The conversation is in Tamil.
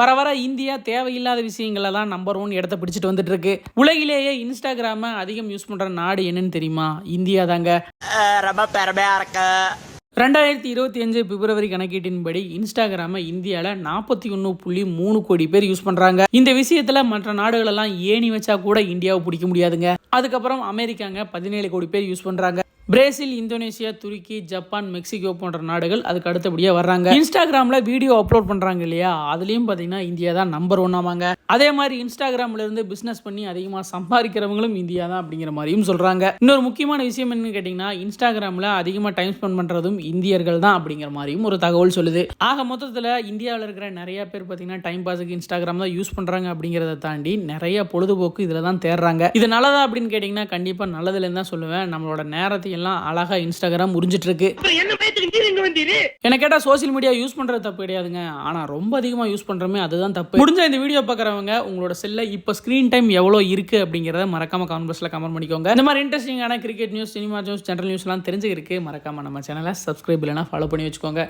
வர வர இந்தியா தேவையில்லாத விஷயங்களை தான் நம்பர் ஒன் இடத்த பிடிச்சிட்டு வந்துட்டு இருக்கு உலகிலேயே இன்ஸ்டாகிராம அதிகம் யூஸ் பண்ற நாடு என்னன்னு தெரியுமா? இந்தியா தாங்க. ரொம்ப பெருமையா இருக்கு ரெண்டாயிரத்தி இருபத்தி அஞ்சு பிப்ரவரி கணக்கீட்டின்படி இன்ஸ்டாகிராம இந்தியாவில் நாற்பத்தி ஒன்று புள்ளி மூணு கோடி பேர் யூஸ் பண்ணுறாங்க இந்த விஷயத்தில் மற்ற நாடுகளெல்லாம் ஏணி வச்சா கூட இந்தியாவை பிடிக்க முடியாதுங்க. அதுக்கப்புறம் அமெரிக்காங்க பதினேழு கோடி பேர் யூஸ் பண்ணுறாங்க பிரேசில் இந்தோனேஷியா துருக்கி ஜப்பான் மெக்சிகோ போன்ற நாடுகள் அதுக்கு அடுத்தபடியாக வர்றாங்க. இன்ஸ்டாகிராமில் வீடியோ அப்லோட் பண்ணுறாங்க இல்லையா? அதுலேயும் பார்த்தீங்கன்னா இந்தியா தான் நம்பர் ஒன் ஆமாங்க. அதே மாதிரி இன்ஸ்டாகிராமில் இருந்து பிஸ்னஸ் பண்ணி அதிகமாக சம்பாதிக்கிறவங்களும் இந்தியா தான் அப்படிங்கிற மாதிரியும் சொல்கிறாங்க இன்னொரு முக்கியமான விஷயம் என்னன்னு கேட்டிங்கன்னா இன்ஸ்டாகிராமில் அதிகமாக டைம் ஸ்பெண்ட் பண்ணுறதும் இந்தியர்கள் தான் அப்படிங்கிற மாதிரியும் ஒரு தகவல் சொல்லுது. ஆக மொத்தத்தில் இந்தியாவில் இருக்கிற நிறைய பேர் பார்த்தீங்கன்னா டைம் பாஸுக்கு இன்ஸ்டாகிராம் தான் யூஸ் பண்ணுறாங்க அப்படிங்கிறத தாண்டி நிறைய பொழுதுபோக்கு இதில் தான் தேடுறாங்க. இது நல்லதா அப்படின்னு கேட்டிங்கன்னா கண்டிப்பாக நல்லதுலேருந்து தான் சொல்லுவேன். நம்மளோட நேரத்தை எல்லாம் அழகாக இன்ஸ்டாகிராம் உறிஞ்சிட்டு இருக்கு என்ன கேட்டால் சோஷியல் மீடியா யூஸ் பண்ணுறது தப்பு கிடையாதுங்க. ஆனால் ரொம்ப அதிகமாக யூஸ் பண்ணுறோமே அதுதான் தப்பு. முடிஞ்ச இந்த வீடியோ பார்க்குறவங்க உங்களோட செல்ல இப்போ ஸ்க்ரீன் டைம் எவ்வளோ இருக்குது அப்படிங்கிறத மறக்காம கமெண்ட் பாக்ஸில் கமெண்ட் பண்ணிக்கோங்க. இந்த மாதிரி இன்ட்ரெஸ்டிங்கான cricket news cinema news general நியூஸ்லாம் தெரிஞ்சுக்கிறதுக்கு மறக்காம நம்ம சேனலை சப்ஸ்கிரைப் இல்லைனா ஃபாலோ பண்ணி வச்சுக்கோங்க.